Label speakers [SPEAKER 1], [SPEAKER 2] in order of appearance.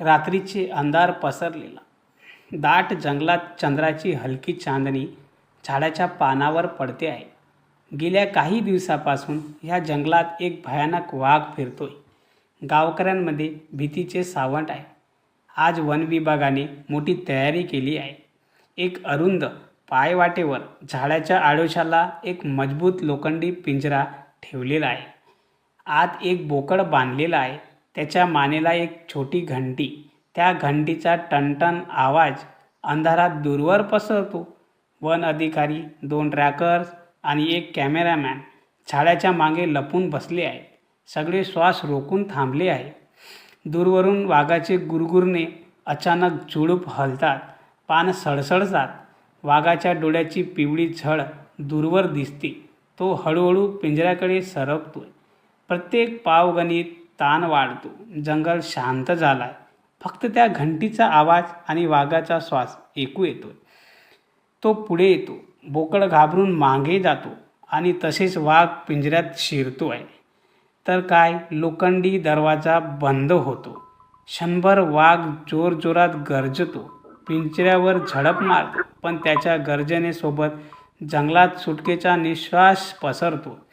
[SPEAKER 1] रात्रीचे अंधार पसरलेला. दाट जंगलात चंद्राची हलकी चांदणी झाडाच्या पानावर पडते आहे. गेल्या काही दिवसापासून ह्या जंगलात एक भयानक वाघ फिरतोय. गावकऱ्यांमध्ये भीतीचे सावंत आहे. आज वन विभागाने मोठी तयारी केली आहे. एक अरुंद पायवाटेवर झाडाच्या आडोशाला एक मजबूत लोखंडी पिंजरा ठेवलेला आहे. आत एक बोकड बांधलेला आहे. त्याच्या मानेला एक छोटी घंटी. त्या घंटीचा टणटण आवाज अंधारात दूरवर पसरतो. वन अधिकारी दोन ट्रॅकर्स आणि एक कॅमेरामॅन झाडाच्या मागे लपून बसले आहेत. सगळे श्वास रोखून थांबले आहे दूरवरून वाघाचे गुरगुरणे अचानक झुडूप हलतात. पान सळसळतात. वाघाच्या डोळ्याची पिवळी झळ दूरवर दिसते. तो हळूहळू पिंजऱ्याकडे सरकतोय. प्रत्येक पावगणित ताण वाढतो. जंगल शांत झालाय. फक्त त्या घंटीचा आवाज आणि वाघाचा श्वास ऐकू येतोय. तो पुढे येतो. बोकड घाबरून मागे जातो आणि तसेच वाघ पिंजऱ्यात शिरतो आहे तर काय? लोखंडी दरवाजा बंद होतो. क्षणभर वाघ जोरजोरात गरजतो. पिंजऱ्यावर झडप मारतो. पण त्याच्या गर्जनेसोबत जंगलात सुटकेचा निश्वास पसरतो.